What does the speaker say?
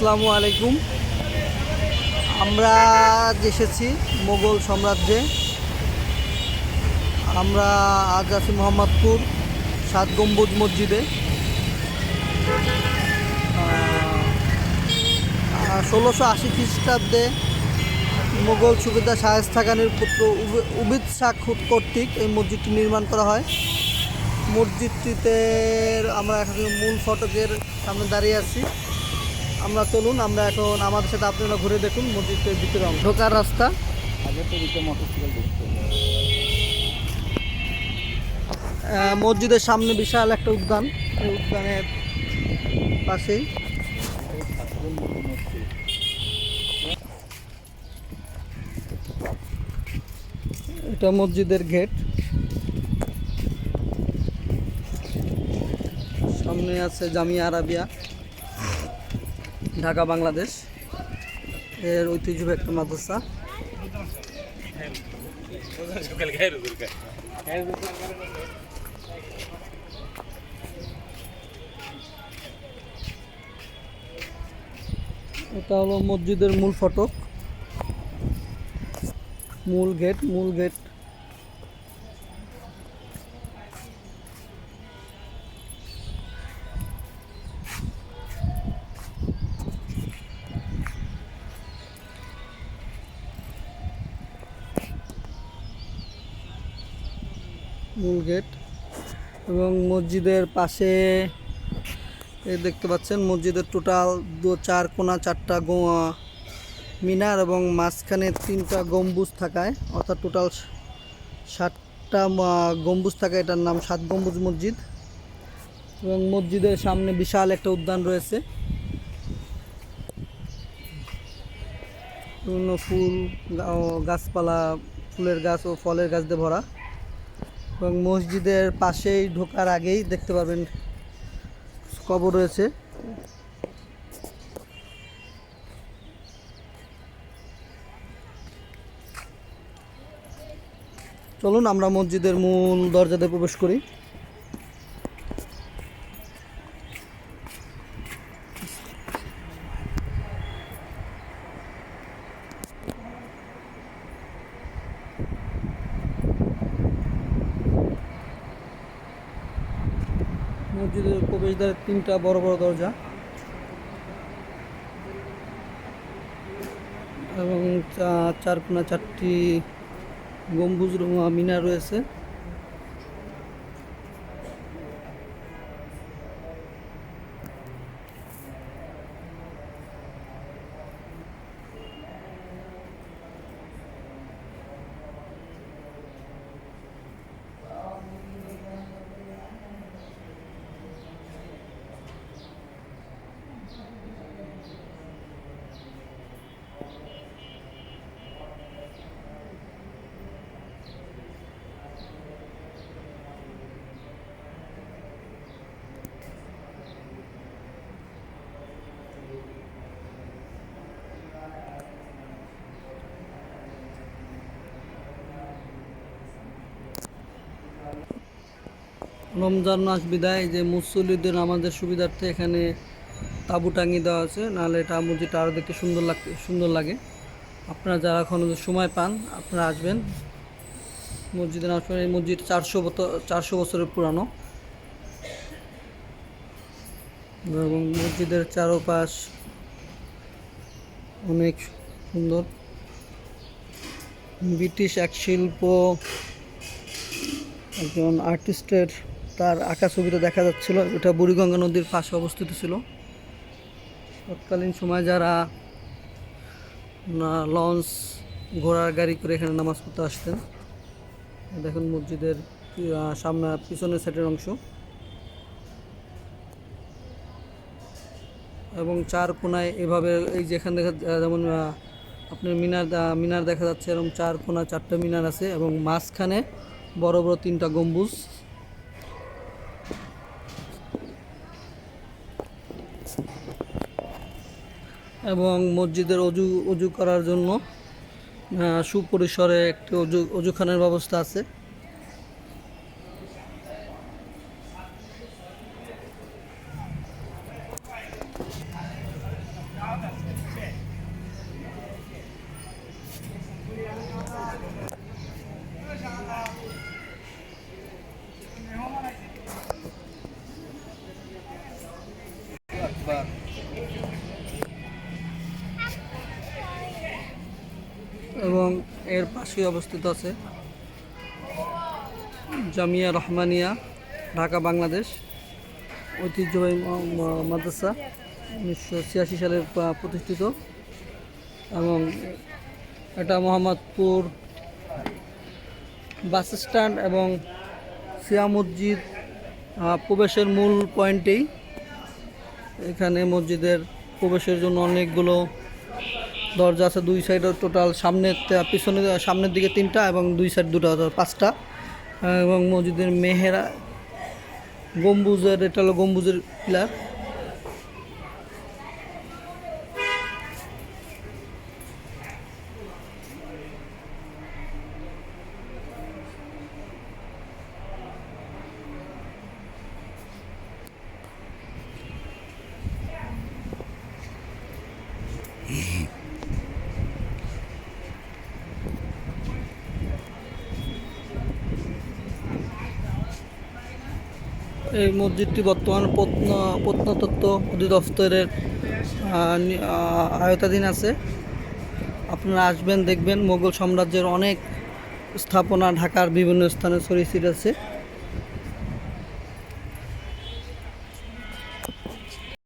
আসসালামু আলাইকুম। আমরা এসেছি মোগল সাম্রাজ্যে। আমরা আজ আছি মোহাম্মদপুর সাত গম্বুজ মসজিদে। ষোলোশো আশি খ্রিস্টাব্দে মোগল সুবেদার শায়েস্তা খানের পুত্র উবে- উবিদ শাহ কর্তৃক এই মসজিদটি নির্মাণ করা হয়। মসজিদটিতে আমরা এখন মূল ফটকের সামনে দাঁড়িয়ে আছি। আমরা চলুন আমরা এখন আমাদের সাথে আপনারা ঘুরে দেখুন মসজিদের ভিতরে। ঢোকার রাস্তা। মসজিদের সামনে বিশাল একটা উদ্যান। এই উদ্যানের পাশেই। এটা মসজিদের গেট। সামনে আছে জামিয়া আরাবিয়া। ঢাকা, বাংলাদেশ। এর ঐতিহ্যবাহী একটা মাদ্রাসা। এটা হলো মসজিদের মূল ফটক। মূল গেট মূল গেট। মূল গেট এবং মসজিদের পাশে এই দেখতে পাচ্ছেন মসজিদের টোটাল দু, চার কোনা, চারটা মিনার এবং মাঝখানে তিনটা গম্বুজ থাকায়, অর্থাৎ টোটাল সাতটা গম্বুজ থাকায় এটার নাম সাত গম্বুজ মসজিদ এবং মসজিদের সামনে বিশাল একটা উদ্যান রয়েছে। বিভিন্ন ফুল গাছপালা, ফুলের গাছ ও ফলের গাছ দিয়ে ভরা। এবং মসজিদের পাশেই ঢোকার আগেই দেখতে পাবেন কবর রয়েছে। চলুন আমরা মসজিদের মূল দরজাতে প্রবেশ করি। মসজিদের প্রবেশদ্বারের তিনটা বড় বড় দরজা এবং চার কোনা চারটি গম্বুজ মিনার রয়েছে। রমজান মাস বিদায়, যে মুসল্লিদের আমাদের সুবিধার্থে এখানে তাঁবু টাঙিয়ে দেওয়া আছে নাহলে এটা মসজিদটা আরও দেখতে সুন্দর লাগতে, সুন্দর লাগে। আপনারা যারা এখন সময় পান, আপনারা আসবেন। মসজিদে আসবেন এই মসজিদ চারশো বছর চারশো বছরের পুরানো। এবং মসজিদের চারপাশ অনেক সুন্দর। ব্রিটিশ এক শিল্প, একজন আর্টিস্টের তার আঁকা ছবিটা দেখা যাচ্ছিল এটা বুড়িগঙ্গা নদীর পাশে অবস্থিত ছিল। তৎকালীন সময় যারা লঞ্চ ঘোড়ার গাড়ি করে এখানে নামাজ পড়তে আসতেন, দেখুন মসজিদের সামনে, পিছনের সাইডের অংশ। এবং চার কোনায় এভাবে এই যে এখানে দেখা যেমন আপনার মিনার মিনার দেখা যাচ্ছে, এরকম চার কোনা, চারটা মিনার আছে এবং মাঝখানে বড় বড় তিনটা গম্বুজ। এবং মসজিদের অজু অজু করার জন্য সুপরিসরে একটি অজু অজুখানের ব্যবস্থা আছে। আকবার এবং এর পাশেই অবস্থিত আছে জামিয়া রহমানিয়া, ঢাকা, বাংলাদেশ। ঐতিহ্যবাহী মাদ্রাসা উনিশশো ছিয়াশি সালে প্রতিষ্ঠিত এবং এটা মোহাম্মদপুর বাস স্ট্যান্ড এবং সিয়া মসজিদ প্রবেশের মূল পয়েন্টেই। এখানে মসজিদের প্রবেশের জন্য অনেকগুলো দরজা আছে, দুই সাইডে টোটাল সামনে পিছনে, সামনের দিকে তিনটা এবং দুই সাইড দুটো পাঁচটা। এবং মসজিদের মেহেরা, গম্বুজের, এটা হলো গম্বুজের পিলার। এই মসজিদটি বর্তমান প্রত্ন- প্রত্নতত্ত্ব অধিদপ্তরের আয়তাধীন আছে। আপনারা আসবেন, দেখবেন মোগল সাম্রাজ্যের অনেক স্থাপনা ঢাকার বিভিন্ন স্থানে ছড়িয়ে আছে।